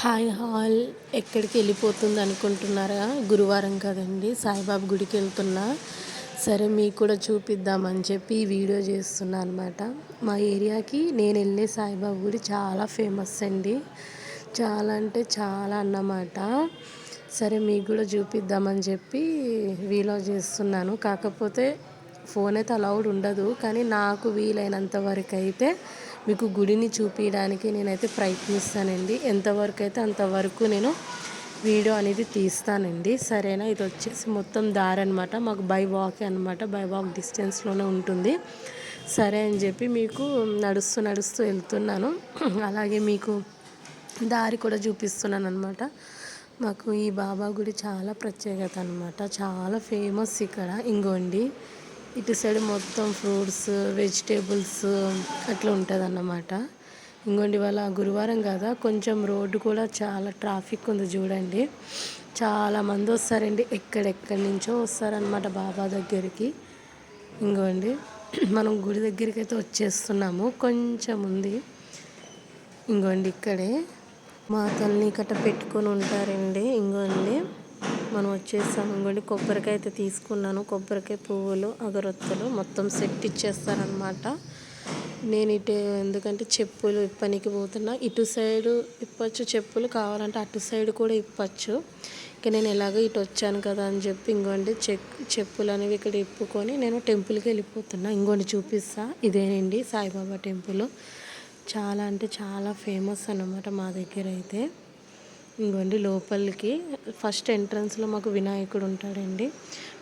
Hi hall ఎక్కడికి వెళ్ళిపోతుంది అనుకుంటున్నారా? గురువారం కదండి సాయిబాబా గుడికి వెళ్తున్నా. సరే మీకు కూడా చూపిద్దామని చెప్పి ఈ వీడియో చేస్తున్నా అనమాట మా ఏరియాకి నేను వెళ్ళే సాయిబాబా గుడి చాలా ఫేమస్ అండి. చాలా అంటే చాలా అన్నమాట. సరే మీకు కూడా చూపిద్దామని చెప్పి వీలో చేస్తున్నాను. కాకపోతే ఫోన్ అయితే అలౌడ్ ఉండదు కానీ నాకు వీలైనంత వరకు అయితే మీకు గుడిని చూపించడానికి నేనైతే ప్రయత్నిస్తానండి. ఎంతవరకు అయితే అంతవరకు నేను వీడియో అనేది తీస్తానండి. సరేనా? ఇది వచ్చేసి మొత్తం దారి అనమాట మాకు బై వాక్ అనమాట బై వాక్ డిస్టెన్స్లోనే ఉంటుంది. సరే అని చెప్పి మీకు నడుస్తూ నడుస్తూ వెళ్తున్నాను. అలాగే మీకు దారి కూడా చూపిస్తున్నాను అనమాట మాకు ఈ బాబా గుడి చాలా ప్రత్యేకత అనమాట చాలా ఫేమస్ ఇక్కడ. ఇంగోండి. ఇటు సైడ్ మొత్తం ఫ్రూట్స్ వెజిటేబుల్స్ అట్లా ఉంటుంది అన్నమాట ఇంకోండి వాళ్ళ గురువారం కదా కొంచెం రోడ్డు కూడా చాలా ట్రాఫిక్ ఉంది చూడండి. చాలామంది వస్తారండి ఎక్కడెక్కడి నుంచో వస్తారనమాట బాబా దగ్గరికి. ఇంకోండి మనం గుడి దగ్గరికి అయితే వచ్చేస్తున్నాము కొంచెం ఉంది. ఇంకోండి ఇక్కడే మాతల్ని కట్ట పెట్టుకొని ఉంటారండి. ఇంకోండి మనం వచ్చేసాం ఇంకోటి కొబ్బరికాయ అయితే తీసుకున్నాను. కొబ్బరికాయ పువ్వులు అగరొత్తులు మొత్తం సెట్ ఇచ్చేస్తారనమాట నేను ఇటు ఎందుకంటే చెప్పులు ఇప్పనికి పోతున్నా. ఇటు సైడు ఇప్పచ్చు చెప్పులు కావాలంటే అటు సైడ్ కూడా ఇప్పచ్చు. ఇక నేను ఎలాగో ఇటు వచ్చాను కదా అని చెప్పి ఇంకోండి చెక్ చెప్పులు అనేవి ఇక్కడ ఇప్పుకొని నేను టెంపుల్కి వెళ్ళిపోతున్నా. ఇంకోటి చూపిస్తా. ఇదేనండి సాయిబాబా టెంపుల్. చాలా అంటే చాలా ఫేమస్ అన్నమాట మా దగ్గర అయితే. ఇంకోండి లోపలికి. ఫస్ట్ ఎంట్రన్స్లో మాకు వినాయకుడు ఉంటాడండి.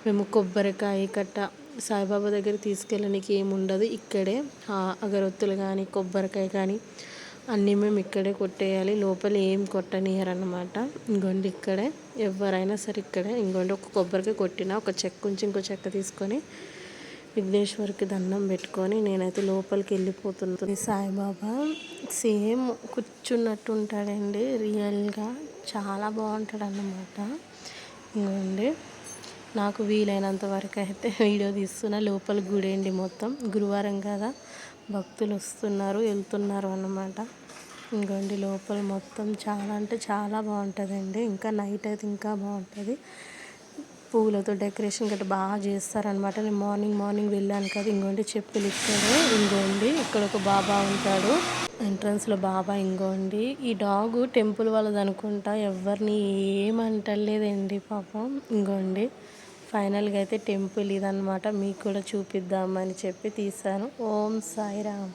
మేము కొబ్బరికాయ కట్ట సాయిబాబా దగ్గర తీసుకెళ్ళడానికి ఏముండదు ఇక్కడే. అగరొత్తులు కానీ కొబ్బరికాయ కానీ అన్నీ మేము ఇక్కడే కొట్టేయాలి. లోపల ఏం కొట్టనియరన్నమాట. ఇంకోండి ఇక్కడే. ఎవరైనా సరే ఇక్కడే. ఇంకోండి ఒక కొబ్బరికాయ కొట్టిన ఒక చెక్క ఉంచి ఇంకో చెక్క తీసుకొని విఘ్నేశ్వరికి దండం పెట్టుకొని నేనైతే లోపలికి వెళ్ళిపోతున్నాను సాయిబాబా సేమ్ కూర్చున్నట్టు ఉంటాడండి రియల్గా. చాలా బాగుంటాడు అన్నమాట ఇంకోండి నాకు వీలైనంత వరకు అయితే వీడియో తీస్తున్నా. లోపల గుడి అండి మొత్తం. గురువారం కదా భక్తులు వస్తున్నారు వెళ్తున్నారు అన్నమాట. ఇంకోండి లోపల మొత్తం చాలా అంటే చాలా బాగుంటుందండి. ఇంకా నైట్ అయితే ఇంకా బాగుంటుంది. పూలతో డెకరేషన్ గట్రా బాగా చేస్తారనమాట నేను మార్నింగ్ మార్నింగ్ వెళ్ళాను కదా. ఇంకోండి చెప్పులు ఇక్కడే ఇంకోండి ఇక్కడ ఒక బాబా ఉంటాడు. ఎంట్రన్స్లో బాబా ఇంకోండి ఈ డాగ్ టెంపుల్ వాళ్ళది అనుకుంటా ఎవరిని ఏమంటలేదండి పాపం. ఇంకోండి ఫైనల్గా అయితే టెంపుల్ ఇదనమాట మీకు కూడా చూపిద్దామని చెప్పి తీశాను ఓం సాయిరామ్.